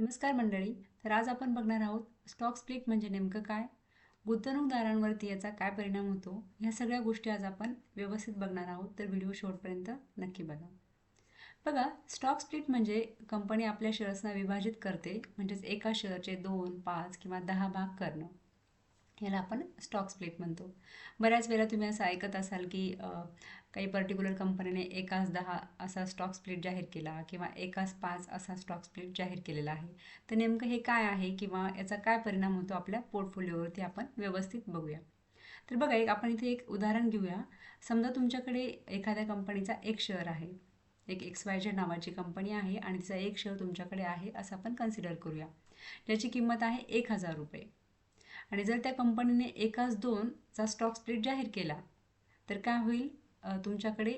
नमस्कार मंडळी तर आज आपण बघणार आहोत स्टॉक स्प्लिट म्हणजे नेमकं काय? गुंतवणूकदारांवरती याचा काय परिणाम होतो? ह्या सगळ्या गोष्टी आज आपण व्यवस्थित बघणार आहोत तर व्हिडिओ शेवटपर्यंत नक्की बघा. बघा स्टॉक स्प्लिट म्हणजे कंपनी आपल्या शेअर्सना विभाजित करते म्हणजेच एका शेअरचे दोन पाच किंवा दहा भाग करणं. याला आपण स्टॉक स्प्लिट म्हणतो. बऱ्याच वेळा तुम्ही असं ऐकत असाल की काही पर्टिक्युलर कंपनीने एकाच दहा असा स्टॉक स्प्लिट जाहीर केला किंवा एकाच पाच असा स्टॉक स्प्लिट जाहीर केलेला आहे. तर नेमकं हे काय आहे किंवा याचा काय परिणाम होतो आपल्या पोर्टफोलिओवरती आपण व्यवस्थित बघूया. तर बघा एक आपण इथे एक उदाहरण घेऊया. समजा तुमच्याकडे एखाद्या कंपनीचा एक शेअर आहे. एक एक्स वाय झेड नावाची कंपनी आहे आणि तिचा एक शेअर तुमच्याकडे आहे असं आपण कन्सिडर करूया. ज्याची किंमत आहे एक हजार रुपये. आणि जर त्या कंपनीने एकाच दोनचा स्टॉक स्प्लिट जाहीर केला तर काय होईल? तुमच्याकडे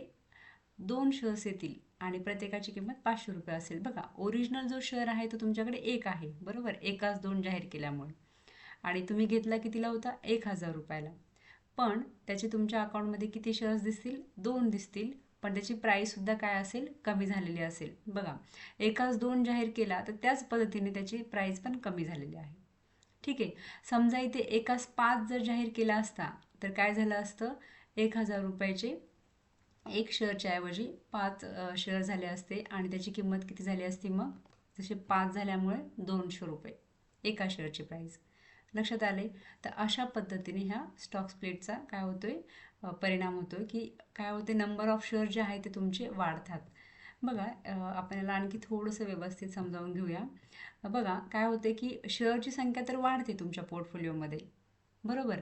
दोन शेअर्स येतील आणि प्रत्येकाची किंमत पाचशे रुपये असेल. बघा ओरिजिनल जो शेअर आहे तो तुमच्याकडे एक आहे बरोबर? एकाच दोन जाहीर केल्यामुळे. आणि तुम्ही घेतला कितीला होता? एक हजार रुपयाला. पण त्याचे तुमच्या अकाउंटमध्ये किती शेअर्स दिसतील? दोन दिसतील. पण त्याची प्राईससुद्धा काय असेल? कमी झालेली असेल. बघा एकाच दोन जाहीर केला तर त्याच पद्धतीने त्याची प्राईस पण कमी झालेली आहे. ठीक आहे. समजा इथे एकास पाच जर जाहीर केला असता तर काय झालं असतं? एक हजार रुपयाचे एक शेअरच्या ऐवजी पाच शेअर झाले असते आणि त्याची किंमत किती झाली असती मग? जसे पाच झाल्यामुळे दोनशे रुपये एका शेअरची प्राईस लक्षात आले तर अशा पद्धतीने ह्या स्टॉक स्प्लिटचा काय होतोय? परिणाम होतोय की काय होते नंबर ऑफ शेअर जे आहे ते तुमचे वाढतात. बघा आपल्याला आणखी थोडंसं व्यवस्थित समजावून घेऊया. बघा काय होते की शेअरची संख्या तर वाढते तुमच्या पोर्टफोलिओमध्ये बरोबर?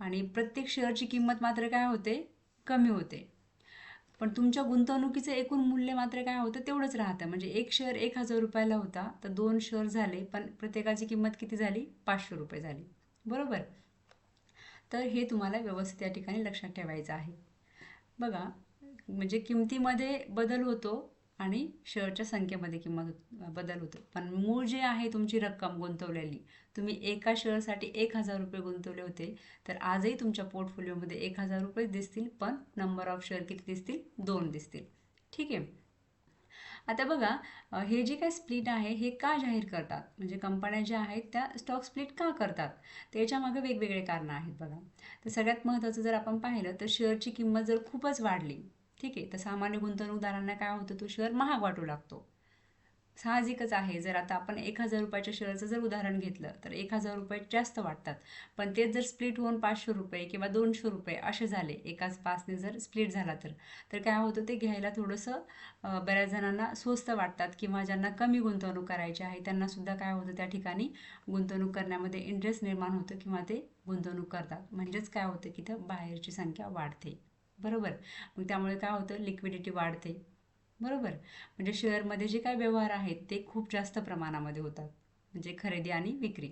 आणि प्रत्येक शेअरची किंमत मात्र काय होते? कमी होते. पण तुमच्या गुंतवणुकीचं एकूण मूल्य मात्र काय होतं? तेवढंच राहतं. म्हणजे एक शेअर एक हजार रुपयाला होता तर दोन शेअर झाले पण प्रत्येकाची किंमत किती झाली? पाचशे रुपये झाली. बरोबर? तर हे तुम्हाला व्यवस्थित या ठिकाणी लक्षात ठेवायचं आहे. बघा म्हणजे किमतीमध्ये बदल होतो आणि शेअरच्या संख्येमध्ये किंमत बदल होतो. पण मूळ जे आहे तुमची रक्कम गुंतवलेली तुम्ही एका शेअरसाठी एक हजार रुपये गुंतवले होते तर आजही तुमच्या पोर्टफोलिओमध्ये एक हजार रुपये दिसतील पण नंबर ऑफ शेअर किती दिसतील? दोन दिसतील. ठीक आहे? आता बघा हे जे काय स्प्लिट आहे हे का जाहीर करतात? म्हणजे कंपन्या ज्या आहेत त्या स्टॉक स्प्लिट का करतात? त्याच्यामागे वेगवेगळे कारणं आहेत बघा. तर सगळ्यात महत्त्वाचं जर आपण पाहिलं तर शेअरची किंमत जर खूपच वाढली ठीक आहे. तर सामान्य गुंतवणूकदारांना काय होतं तो शेअर महाग वाटू लागतो. साहजिकच आहे. जर आता आपण एक हजार रुपयाच्या शेअरचं जर उदाहरण घेतलं तर एक हजार रुपये जास्त वाटतात. पण तेच जर स्प्लिट होऊन पाचशे रुपये किंवा दोनशे रुपये असे झाले एकाच पाचने जर स्प्लिट झाला तर तर काय होतं ते घ्यायला थोडंसं बऱ्याच जणांना स्वस्त वाटतात किंवा ज्यांना कमी गुंतवणूक करायची आहे त्यांनासुद्धा काय होतं त्या ठिकाणी गुंतवणूक करण्यामध्ये इंटरेस्ट निर्माण होतं किंवा ते गुंतवणूक करतात. म्हणजेच काय होतं की तर बाहेरची संख्या वाढते. बरोबर. मग त्यामुळे काय होतं? लिक्विडिटी वाढते. बरोबर. म्हणजे शेअरमध्ये जे काय व्यवहार आहेत ते खूप जास्त प्रमाणामध्ये होतात. म्हणजे खरेदी आणि विक्री.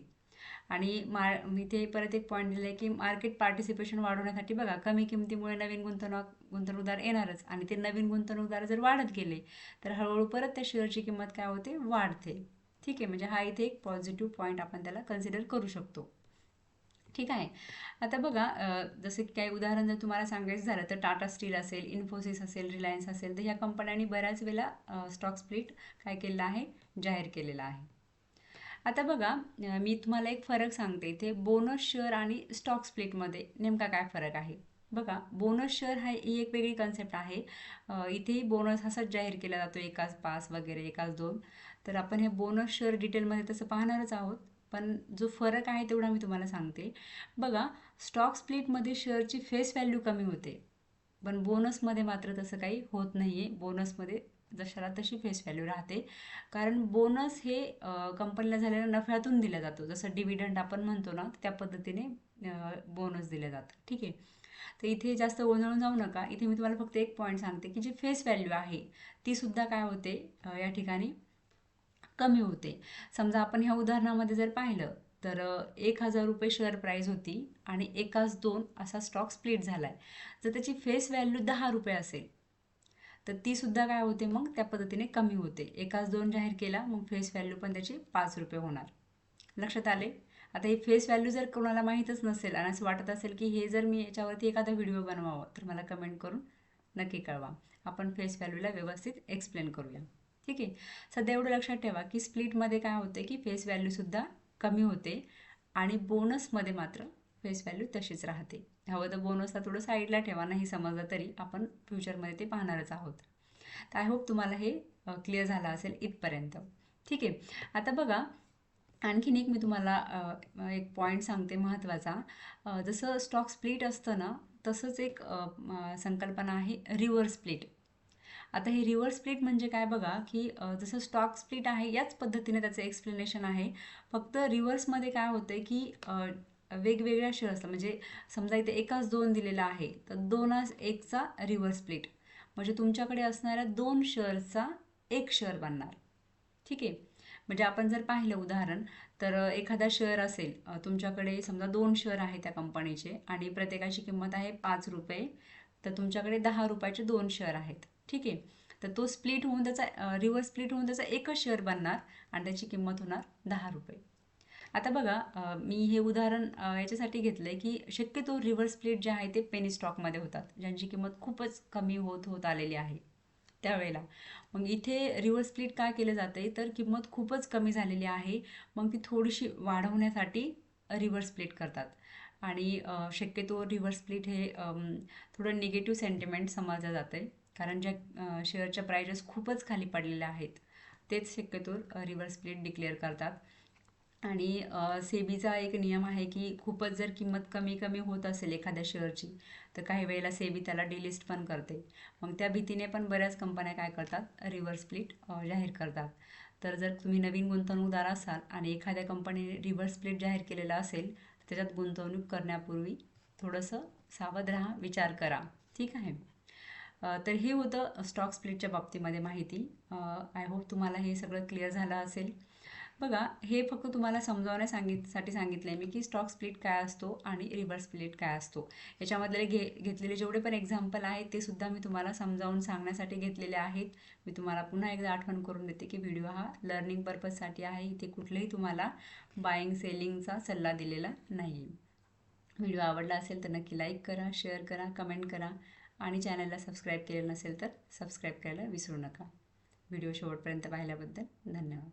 आणि मार मी ते परत एक पॉईंट दिला आहे की मार्केट पार्टिसिपेशन वाढवण्यासाठी बघा कमी किमतीमुळे नवीन गुंतवणूक गुंतवणूकदार येणारच. आणि ते नवीन गुंतवणूकदार जर वाढत गेले तर हळूहळू परत त्या शेअरची किंमत काय होते? वाढते. ठीक आहे. म्हणजे हा इथे एक पॉझिटिव्ह पॉईंट आपण त्याला कन्सिडर करू शकतो. ठीक आहे. आता बघा जसं की काही उदाहरण जर तुम्हाला सांगायचं झालं तर टाटा स्टील असेल इन्फोसिस असेल रिलायन्स असेल तर ह्या कंपन्यांनी बऱ्याच वेळेला स्टॉक स्प्लिट काय केलेला आहे? जाहीर केलेला आहे. आता बघा मी तुम्हाला एक फरक सांगते. इथे बोनस शेअर आणि स्टॉक स्प्लिटमध्ये नेमका काय फरक आहे? बघा बोनस शेअर हा ही एक वेगळी कन्सेप्ट आहे. इथेही बोनस असाच जाहीर केला जातो एकाच पास वगैरे एकाच दोन. तर आपण हे बोनस शेअर डिटेलमध्ये तसं पाहणारच आहोत. पण जो फरक आहे तेवढा मी तुम्हाला सांगते. बघा स्टॉक स्प्लिटमध्ये शेअरची फेस व्हॅल्यू कमी होते. पण बोनसमध्ये मात्र तसं काही होत नाही आहे बोनसमध्ये जशाला तशी फेस व्हॅल्यू राहते. कारण बोनस हे कंपनीला झालेल्या नफ्यातून दिला जातो. जसं डिव्हिडंड आपण म्हणतो ना त्या पद्धतीने बोनस दिले जातं ठीक आहे? तर इथे जास्त गोंधळून जाऊ नका. इथे मी तुम्हाला फक्त एक पॉईंट सांगते की जी फेस व्हॅल्यू आहे तीसुद्धा काय होते या ठिकाणी? कमी होते. समजा आपण ह्या उदाहरणामध्ये जर पाहिलं तर एक हजार रुपये शेअर प्राईज होती आणि एकाच दोन असा स्टॉक स्प्लिट झाला आहे जर त्याची फेस व्हॅल्यू दहा रुपये असेल तर तीसुद्धा काय होते मग? त्या पद्धतीने कमी होते. एकाच दोन जाहीर केला मग फेस व्हॅल्यू पण त्याची पाच रुपये होणार. लक्षात आले? आता हे फेस व्हॅल्यू जर कोणाला माहीतच नसेल आणि असं वाटत असेल की हे जर मी याच्यावरती एखादा व्हिडिओ बनवावा तर मला कमेंट करून नक्की कळवा. आपण फेस व्हॅल्यूला व्यवस्थित एक्सप्लेन करूया. ठीक आहे? सध्या एवढं लक्षात ठेवा की स्प्लिटमध्ये काय होते की फेस व्हॅल्यूसुद्धा कमी होते आणि बोनसमध्ये मात्र फेस व्हॅल्यू तशीच राहते. हवं तर बोनसला थोडं साईडला ठेवा नाही समजलं तरी आपण फ्युचरमध्ये ते पाहणारच आहोत. तर आय होप तुम्हाला हे क्लिअर झालं असेल इथपर्यंत. ठीक आहे? आता बघा आणखीन एक मी तुम्हाला एक पॉईंट सांगते महत्त्वाचा जसं स्टॉक स्प्लिट असतं ना तसंच एक संकल्पना आहे रिव्हर्स स्प्लिट आता हे रिव्हर्स स्प्लिट म्हणजे काय बघा की जसं स्टॉक स्प्लिट आहे याच पद्धतीने त्याचं एक्सप्लेनेशन आहे. फक्त रिव्हर्समध्ये काय होतं की वेगवेगळ्या शेअर्सला म्हणजे समजा इथे एकाच दोन दिलेला आहे तर दोनास एकचा रिव्हर्स स्प्लिट म्हणजे तुमच्याकडे असणाऱ्या दोन शेअर्सचा एक शेअर बनणार. ठीक आहे? म्हणजे आपण जर पाहिलं उदाहरण तर एखादा शेअर असेल तुमच्याकडे समजा दोन शेअर आहे त्या कंपनीचे आणि प्रत्येकाची किंमत आहे पाच रुपये तर तुमच्याकडे दहा रुपयाचे दोन शेअर आहेत. ठीक आहे? तर तो स्प्लिट होऊन त्याचा रिव्हर्स स्प्लिट होऊन त्याचा एकच शेअर बनणार आणि त्याची किंमत होणार दहा रुपये. आता बघा मी हे उदाहरण याच्यासाठी घेतलं आहे की शक्यतो रिव्हर्स स्प्लिट जे आहे ते पेनी स्टॉकमध्ये होतात ज्यांची किंमत खूपच कमी होत होत आलेली आहे त्यावेळेला. मग इथे रिव्हर्स स्प्लिट काय केलं जातं आहे तर किंमत खूपच कमी झालेली आहे. मग ती थोडीशी वाढवण्यासाठी रिव्हर्स स्प्लिट करतात. आणि शक्यतो रिव्हर्स स्प्लिट हे थोडं निगेटिव्ह सेंटिमेंट समजलं जातं आहे कारण ज्या शेअरच्या प्राइजेस खूपच खाली पडलेल्या आहेत तेच शक्यतो रिव्हर्स स्प्लिट डिक्लेअर करतात. आणि सेबीचा एक नियम आहे की खूपच जर किंमत कमी कमी होत असेल एखाद्या शेअरची तर काही वेळेला सेबी त्याला डिलिस्ट पण करते. मग त्या भीतीने पण बऱ्याच कंपन्या काय करतात? रिव्हर्स स्प्लिट जाहीर करतात. तर जर तुम्ही नवीन गुंतवणूकदार असाल आणि एखाद्या कंपनीने रिव्हर्स स्प्लिट जाहीर केलेला असेल त्याच्यात गुंतवणूक करण्यापूर्वी थोडंसं सावध राहा विचार करा. ठीक आहे? तर हे होतं स्टॉक स्प्लिटच्या बाबतीमध्ये माहिती. आय होप तुम्हाला हे सगळं क्लिअर झालं असेल. बघा हे फक्त तुम्हाला समजावण्या सांगितसाठी सांगितलं आहे मी की स्टॉक स्प्लिट काय असतो आणि रिव्हर्स स्प्लिट काय असतो. याच्यामधले घे घेतलेले जेवढे पण एक्झाम्पल आहेत ते सुद्धा मी तुम्हाला समजावून सांगण्यासाठी घेतलेले आहेत. मी तुम्हाला पुन्हा एकदा आठवण करून देते की व्हिडिओ हा लर्निंग पर्पजसाठी आहे. इथे कुठलेही तुम्हाला बाईंग सेलिंगचा सल्ला दिलेला नाही व्हिडिओ आवडला असेल तर नक्की लाईक करा शेअर करा कमेंट करा. आणि चॅनलला सबस्क्राईब केलेलं नसेल तर सबस्क्राईब करायला विसरू नका. व्हिडिओ शेवटपर्यंत पाहिल्याबद्दल धन्यवाद.